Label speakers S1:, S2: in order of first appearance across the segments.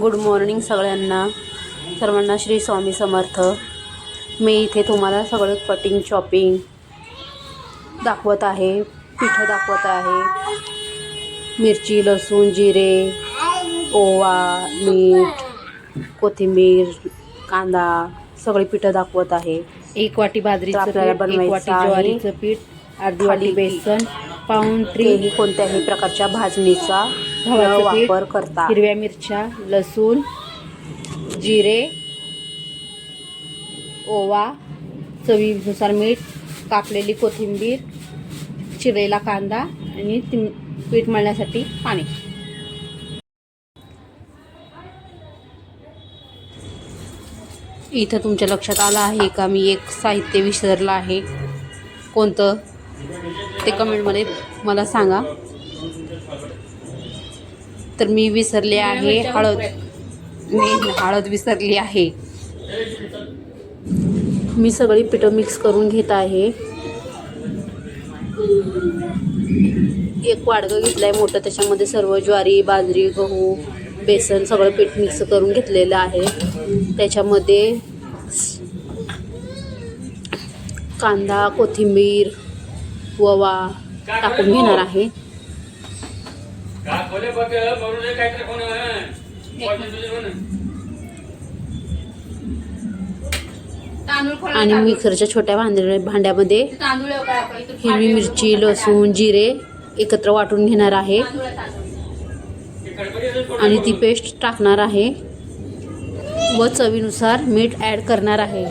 S1: Good morning सगळ्यांना. सर्वांना श्री स्वामी समर्थ. मी इथे तुम्हाला सगळं कटिंग चॉपिंग दाखवत आहे. पिठं दाखवत आहे. मिरची लसूण जिरे ओवा मीठ कोथिंबीर कांदा सगळी पिठं दाखवत आहे.
S2: एक वाटी
S1: तर
S2: बाजरीचं
S1: आपल्याला बनवायचं
S2: पीठ अर्धी वाटी बेसन
S1: तेही कोणत्याही प्रकारच्या भाजणीचा
S2: गव्हाचं पीठ,
S1: वापर करता.
S2: हिरव्या मिरच्या लसूण जिरे ओवा चवीनुसार मीठ कापलेली कोथिंबीर चिरलेला कांदा आणि ती पीठ मळण्यासाठी पाणी.
S1: इथं तुमच्या लक्षात आलं आहे का? मी एक साहित्य विसरलं आहे. कोणतं? ते कमेंटमध्ये मला सांगा. तर मी विसरले आहे. हळद. मी हळद विसरली आहे. मी सगळी पिठं मिक्स करून घेत आहे. एक वाडगं घेतलं आहे मोठं त्याच्यामध्ये सर्व ज्वारी बाजरी गहू बेसन सगळं पीठ मिक्स करून घेतलेलं आहे. त्याच्यामध्ये कांदा कोथिंबीर ओवा टाकून घेणार आहे.
S3: खोले बघ बरोबर काहीतरी कोण
S1: आणि मिक्सरच्या छोट्या भांड्या भांड्यामध्ये
S2: तांदूळ
S1: हिरवी मिरची लसूण जिरे एकत्र वाटून घेणार आहे. आणि ती पेस्ट टाकणार आहे. व चवीनुसार मीठ ॲड करणार आहे.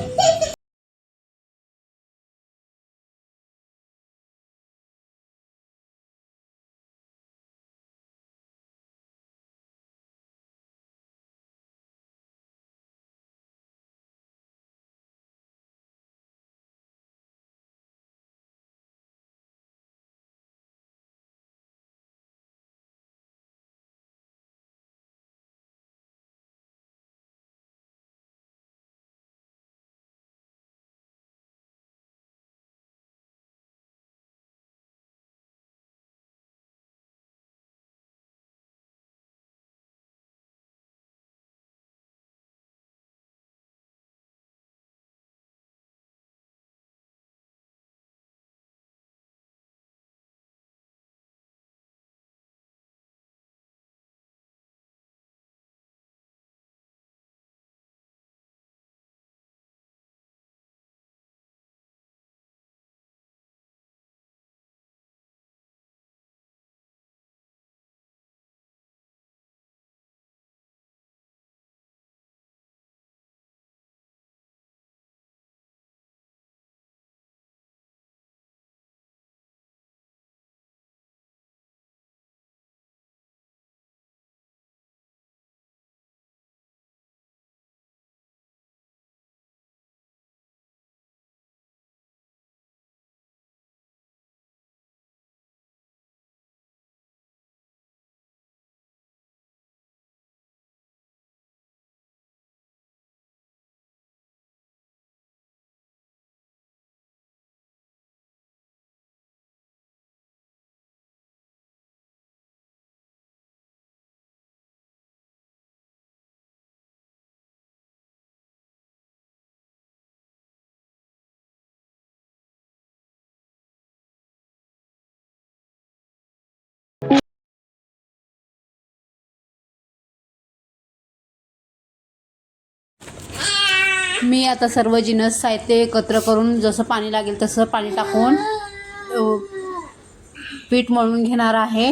S1: मी आता सर्व जिनस साहित्य एकत्र करून जसं पाणी लागेल तसं पाणी टाकून पीठ मळून घेणार आहे.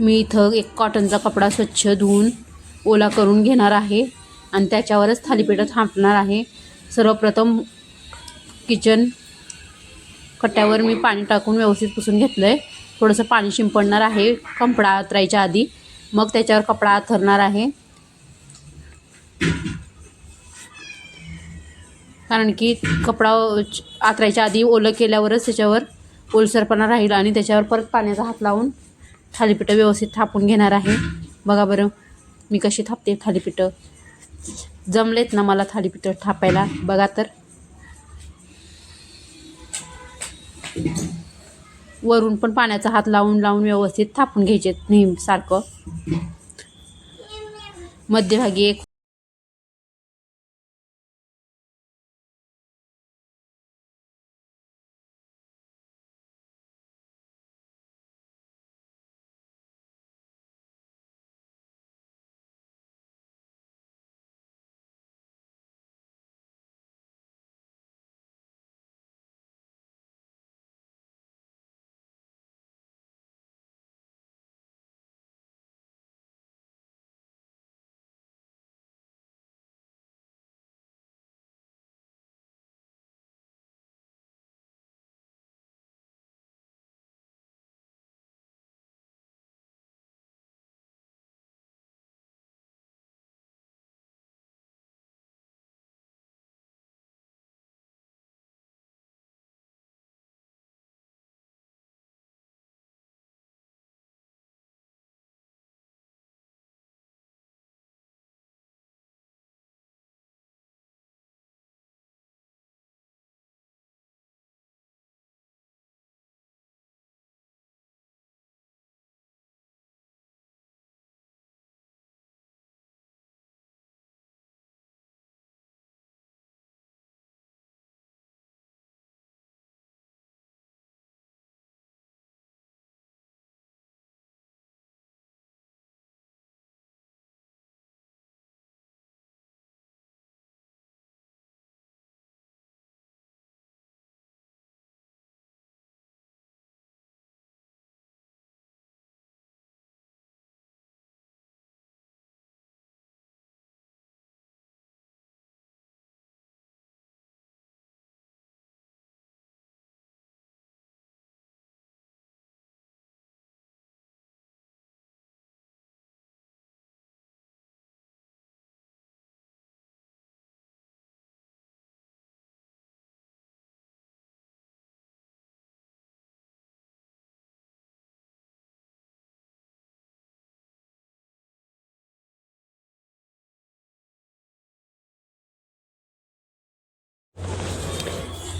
S1: मी इथं एक कॉटनचा कपडा स्वच्छ धुवून ओला करून घेणार आहे आणि त्याच्यावरच थालीपीठं थांबणार आहे. सर्वप्रथम किचन कट्ट्यावर मी पाणी टाकून व्यवस्थित पुसून घेतलं आहे थोडंसं पाणी शिंपडणार आहे कपडा आतरायच्या आधी. मग त्याच्यावर कपडा आथरणार आहे. कारण की कपडा आतरायच्या आधी ओलं केल्यावरच त्याच्यावर ओलसरपणा राहील आणि त्याच्यावर परत पाण्याचा हात लावून थालीपीठं व्यवस्थित थापून घेणार आहे. बघा बरं मी कशी थापते थालीपीठं. जमलेत ना मला थालीपीठं थापायला? बघा तर. वरून पण पाण्याचा हात लावून लावून व्यवस्थित थापून घ्यायचे नेहमी सारखं मध्यभागी एक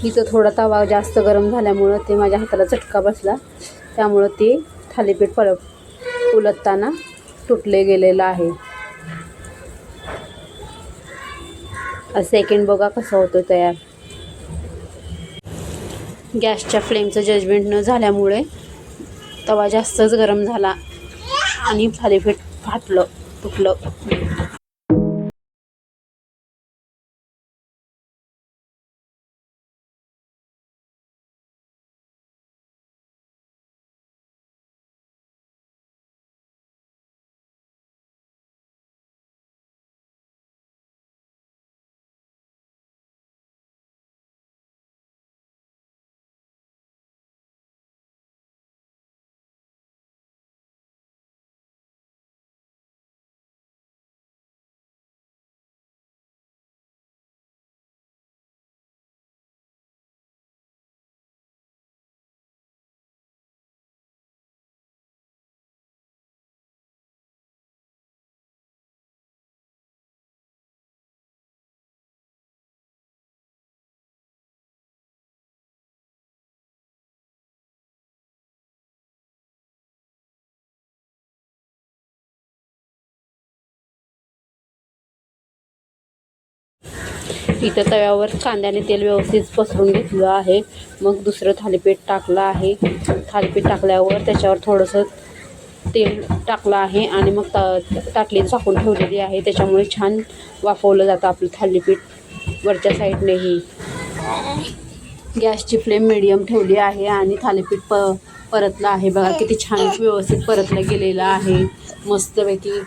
S1: हिचं थोडा तवा जास्त गरम झाल्यामुळं ते माझ्या हाताला चटका बसला. त्यामुळं ते थालीपीठ पळ उलटताना तुटले गेलेलं आहे. सेकंड बघा कसं होतं तयार. गॅसच्या फ्लेमचं जजमेंट न झाल्यामुळे तवा जास्तच गरम झाला आणि थालीपीठ फाटलं तुटलं इथं तव्यावर कांद्याने तेल व्यवस्थित पसरून घेतलं आहे. मग दुसरं थालीपीठ टाकलं आहे. थालीपीठ टाकल्यावर त्याच्यावर थोडंसं तेल टाकलं आहे आणि मग ता ताटली झाकून ठेवलेली आहे. त्याच्यामुळे छान वाफवलं जातं आपलं थालीपीठ वरच्या साईडनेही. गॅसची फ्लेम मिडियम ठेवली आहे आणि थालीपीठ प परतलं आहे. बघा किती छान व्यवस्थित परतलं गेलेलं आहे. मस्तपैकी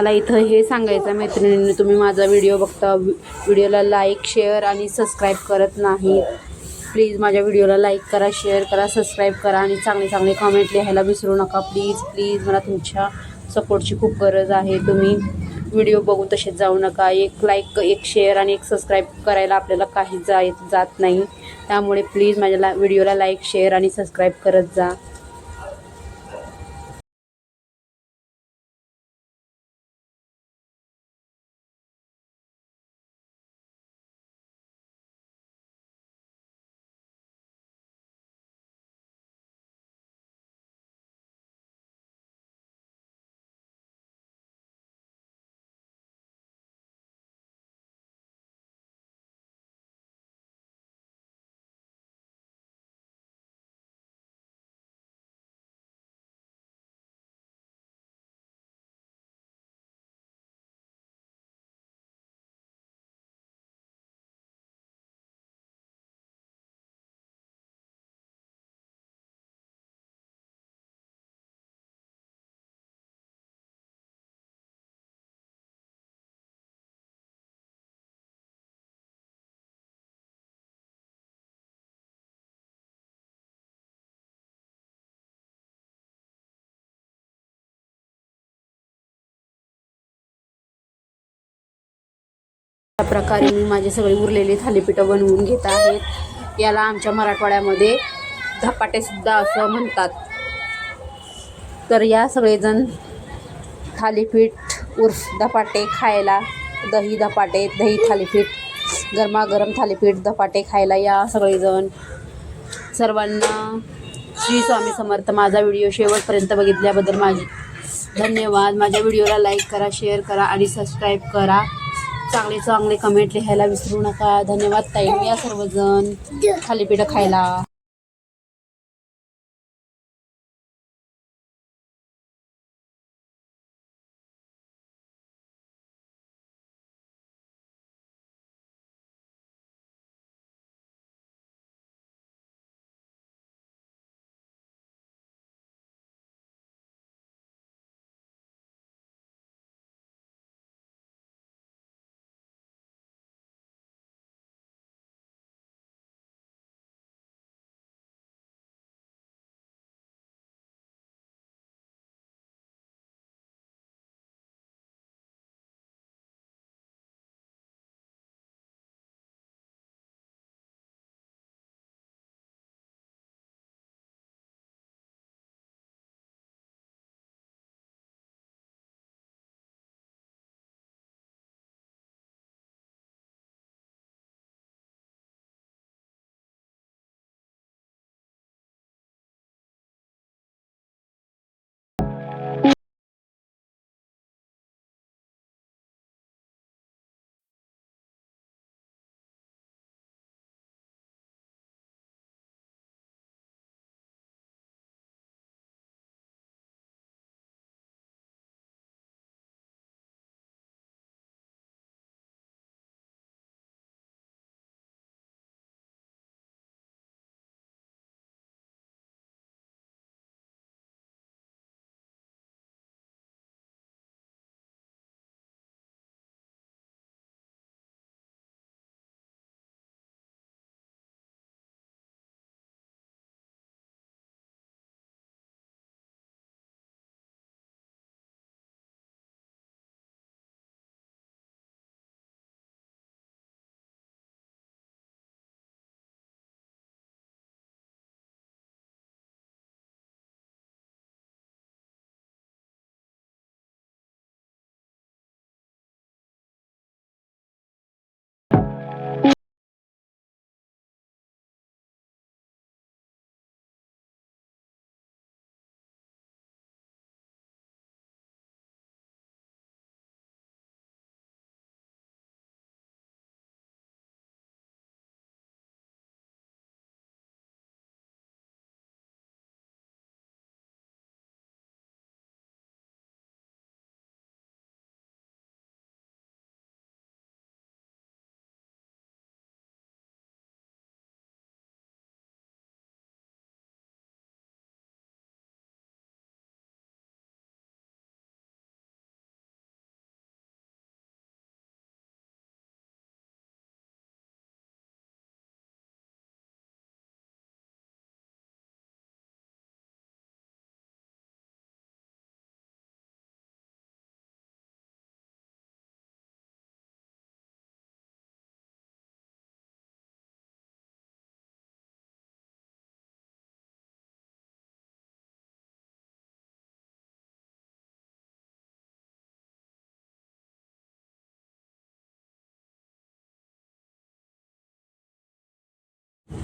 S1: मला इथं हे सांगायचं मैत्रिणींनी तुम्ही माझा व्हिडिओ बघता व्हिडिओला लाईक शेअर आणि सबस्क्राईब करत नाही. प्लीज माझ्या व्हिडिओला लाईक करा शेअर करा सबस्क्राईब करा आणि चांगले चांगले कमेंट लिहायला विसरू नका. प्लीज प्लीज मला तुमच्या सपोर्टची खूप गरज आहे. तुम्ही व्हिडिओ बघून तसेच जाऊ नका. एक लाईक एक शेअर आणि एक सबस्क्राईब करायला आपल्याला काही जाय जात नाही. त्यामुळे प्लीज माझ्या ला व्हिडिओला लाईक शेअर आणि सबस्क्राईब करत जा. अशा प्रकारे मी माझे सगळे उरलेले थालीपीठं बनवून घेत आहेत याला आमच्या मराठवाड्यामध्ये धपाटेसुद्धा असं म्हणतात. तर या सगळेजण थालीपीठ उर्फ धपाटे खायला दही धपाटे दही थालीपीठ गरमागरम थालीपीठ धपाटे खायला या सगळेजण. सर्वांना श्री स्वामी समर्थ माझा व्हिडिओ शेवटपर्यंत बघितल्याबद्दल माझी धन्यवाद. माझ्या व्हिडिओला लाईक करा शेअर करा आणि सबस्क्राईब करा. चांगले चांगले कमेंट लिहायला विसरू नका. धन्यवाद ताई. या सर्वजण थालीपीठं खायला.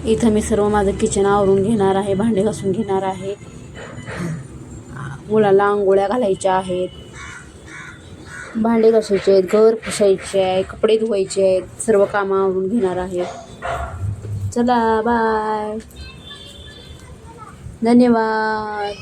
S1: इथं मी सर्व माझं किचन आवरून घेणार आहे भांडे घासून घेणार आहे. मुलाला आंघोळ्या घालायच्या आहेत. भांडे घासायचे आहेत घर पुसायचे आहे कपडे धुवायचे आहेत सर्व कामं आवरून घेणार आहे. चला बाय धन्यवाद.